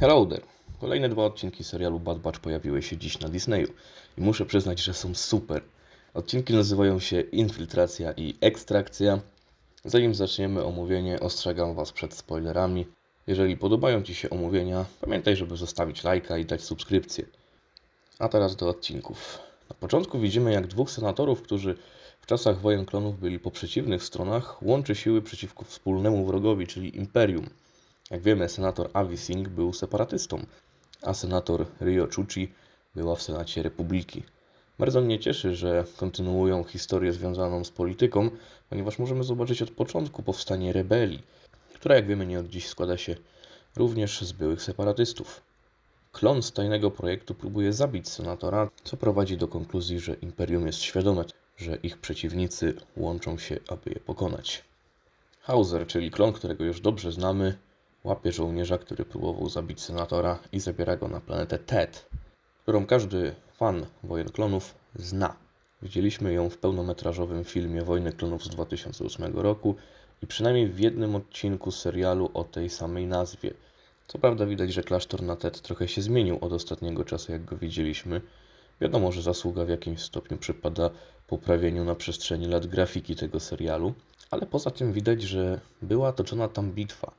Hello there. Kolejne dwa odcinki serialu Bad Batch pojawiły się dziś na Disneyu i muszę przyznać, że są super. Odcinki nazywają się Infiltracja i Ekstrakcja. Zanim zaczniemy omówienie, ostrzegam Was przed spoilerami. Jeżeli podobają Ci się omówienia, pamiętaj, żeby zostawić lajka i dać subskrypcję. A teraz do odcinków. Na początku widzimy, jak dwóch senatorów, którzy w czasach wojen klonów byli po przeciwnych stronach, łączy siły przeciwko wspólnemu wrogowi, czyli Imperium. Jak wiemy, senator Avi Singh był separatystą, a senator Rio Chuchi była w Senacie Republiki. Bardzo mnie cieszy, że kontynuują historię związaną z polityką, ponieważ możemy zobaczyć od początku powstanie rebelii, która jak wiemy nie od dziś składa się również z byłych separatystów. Klon z tajnego projektu próbuje zabić senatora, co prowadzi do konkluzji, że Imperium jest świadome, że ich przeciwnicy łączą się, aby je pokonać. Hauser, czyli klon, którego już dobrze znamy, łapie żołnierza, który próbował zabić senatora i zabiera go na planetę Ted, którą każdy fan wojen klonów zna. Widzieliśmy ją w pełnometrażowym filmie Wojny Klonów z 2008 roku i przynajmniej w jednym odcinku serialu o tej samej nazwie. Co prawda widać, że klasztor na Ted trochę się zmienił od ostatniego czasu, jak go widzieliśmy. Wiadomo, że zasługa w jakimś stopniu przypada poprawieniu na przestrzeni lat grafiki tego serialu, ale poza tym widać, że była toczona tam bitwa.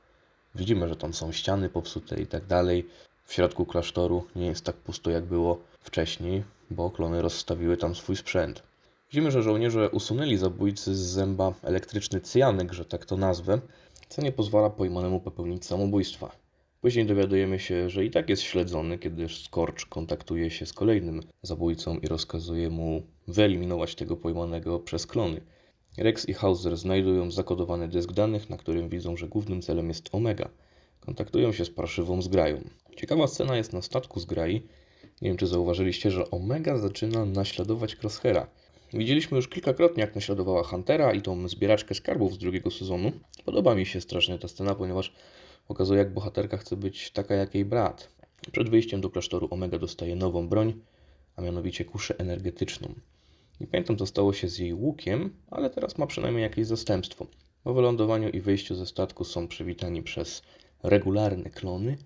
Widzimy, że tam są ściany popsute i tak dalej. W środku klasztoru nie jest tak pusto, jak było wcześniej, bo klony rozstawiły tam swój sprzęt. Widzimy, że żołnierze usunęli zabójcy z zęba elektryczny cyjanek, że tak to nazwę, co nie pozwala pojmanemu popełnić samobójstwa. Później dowiadujemy się, że i tak jest śledzony, kiedy Scorch kontaktuje się z kolejnym zabójcą i rozkazuje mu wyeliminować tego pojmanego przez klony. Rex i Hauser znajdują zakodowany dysk danych, na którym widzą, że głównym celem jest Omega. Kontaktują się z parszywą zgrają. Ciekawa scena jest na statku zgrai. Nie wiem, czy zauważyliście, że Omega zaczyna naśladować Crosshaira. Widzieliśmy już kilkakrotnie, jak naśladowała Huntera i tą zbieraczkę skarbów z drugiego sezonu. Podoba mi się strasznie ta scena, ponieważ pokazuje, jak bohaterka chce być taka jak jej brat. Przed wyjściem do klasztoru Omega dostaje nową broń, a mianowicie kuszę energetyczną. Nie pamiętam, co stało się z jej łukiem, ale teraz ma przynajmniej jakieś zastępstwo. Po wylądowaniu i wyjściu ze statku są przywitani przez regularne klony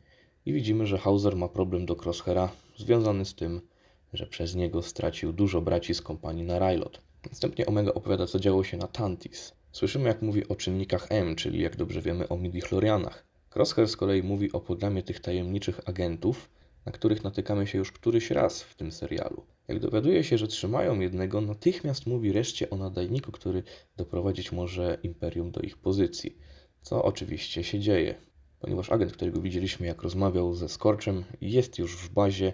i widzimy, że Hauser ma problem do Crosshaira związany z tym, że przez niego stracił dużo braci z kompanii na Rylot. Następnie Omega opowiada, co działo się na Tantis. Słyszymy, jak mówi o czynnikach M, czyli jak dobrze wiemy o midichlorianach. Crosshair z kolei mówi o programie tych tajemniczych agentów, na których natykamy się już któryś raz w tym serialu. Jak dowiaduje się, że trzymają jednego, natychmiast mówi reszcie o nadajniku, który doprowadzić może Imperium do ich pozycji. Co oczywiście się dzieje, ponieważ agent, którego widzieliśmy jak rozmawiał ze Skorczem, jest już w bazie,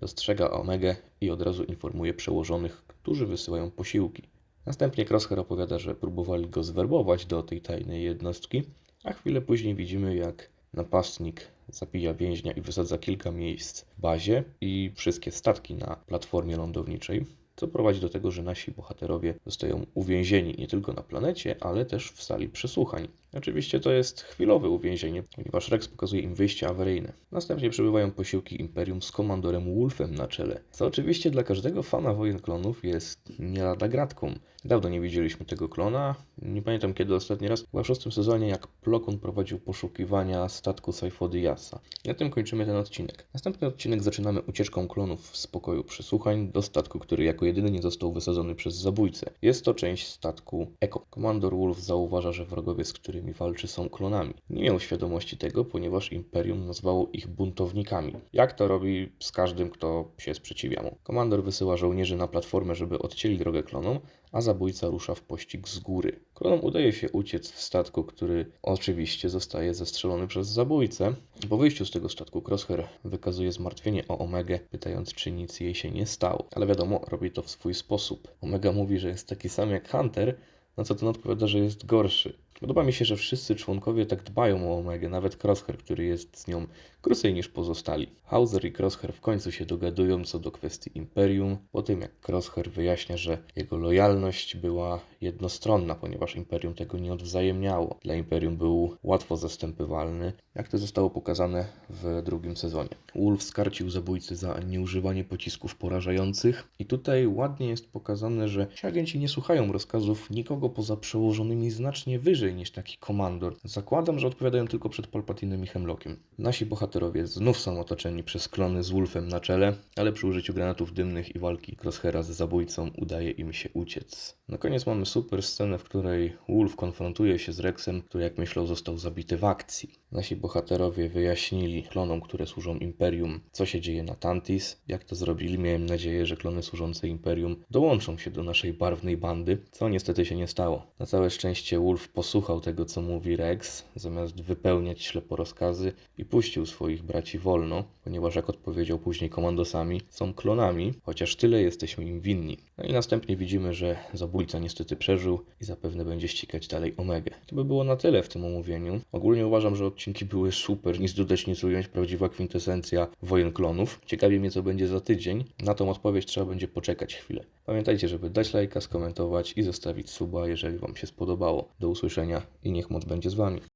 dostrzega Omegę i od razu informuje przełożonych, którzy wysyłają posiłki. Następnie Crosshair opowiada, że próbowali go zwerbować do tej tajnej jednostki, a chwilę później widzimy jak napastnik zabija więźnia i wysadza kilka miejsc w bazie i wszystkie statki na platformie lądowniczej, co prowadzi do tego, że nasi bohaterowie zostają uwięzieni nie tylko na planecie, ale też w sali przesłuchań. Oczywiście to jest chwilowe uwięzienie, ponieważ Rex pokazuje im wyjście awaryjne. Następnie przybywają posiłki Imperium z komandorem Wolfem na czele, co oczywiście dla każdego fana wojen klonów jest nie lada gratką. Dawno nie widzieliśmy tego klona, nie pamiętam kiedy ostatni raz, chyba w szóstym sezonie, jak Plokon prowadził poszukiwania statku Saifody Yasa. Na tym kończymy ten odcinek. Następny odcinek zaczynamy ucieczką klonów w spokoju przesłuchań do statku, który jako jedyny nie został wysadzony przez zabójcę. Jest to część statku Eko. Komandor Wolf zauważa, że wrogowie, z którymi walczy są klonami. Nie miał świadomości tego, ponieważ Imperium nazwało ich buntownikami. Jak to robi z każdym, kto się sprzeciwia mu. Komandor wysyła żołnierzy na platformę, żeby odcięli drogę klonom, a zabójca rusza w pościg z góry. Klonom udaje się uciec w statku, który oczywiście zostaje zestrzelony przez zabójcę. Po wyjściu z tego statku Crosshair wykazuje zmartwienie o Omegę, pytając, czy nic jej się nie stało. Ale wiadomo, robi to w swój sposób. Omega mówi, że jest taki sam jak Hunter, na co ten odpowiada, że jest gorszy. Podoba mi się, że wszyscy członkowie tak dbają o Omegę, nawet Crosshair, który jest z nią krócej niż pozostali. Hauser i Crosshair w końcu się dogadują co do kwestii Imperium, po tym jak Crosshair wyjaśnia, że jego lojalność była jednostronna, ponieważ Imperium tego nie odwzajemniało. Dla Imperium był łatwo zastępywalny, jak to zostało pokazane w drugim sezonie. Wolf skarcił zabójcy za nieużywanie pocisków porażających i tutaj ładnie jest pokazane, że ci agenci nie słuchają rozkazów nikogo poza przełożonymi znacznie wyżej wyżej niż taki komandor. Zakładam, że odpowiadają tylko przed Palpatinem i Hemlockiem. Nasi bohaterowie znów są otoczeni przez klony z Wolfem na czele, ale przy użyciu granatów dymnych i walki Crosshaira z zabójcą udaje im się uciec. Na koniec mamy super scenę, w której Wolf konfrontuje się z Rexem, który jak myślał został zabity w akcji. Nasi bohaterowie wyjaśnili klonom, które służą Imperium, co się dzieje na Tantis. Jak to zrobili, miałem nadzieję, że klony służące Imperium dołączą się do naszej barwnej bandy, co niestety się nie stało. Na całe szczęście Wolf posłuchał tego, co mówi Rex, zamiast wypełniać ślepo rozkazy i puścił swoich braci wolno, ponieważ jak odpowiedział później komandosami, są klonami, chociaż tyle jesteśmy im winni. No i następnie widzimy, że zabójca niestety przeżył i zapewne będzie ścigać dalej Omegę. To by było na tyle w tym omówieniu. Ogólnie uważam, że odcinki były super, nic dodać, nic ująć, prawdziwa kwintesencja wojen klonów. Ciekawi mnie, co będzie za tydzień. Na tą odpowiedź trzeba będzie poczekać chwilę. Pamiętajcie, żeby dać lajka, skomentować i zostawić suba, jeżeli Wam się spodobało. Do usłyszenia i niech moc będzie z Wami.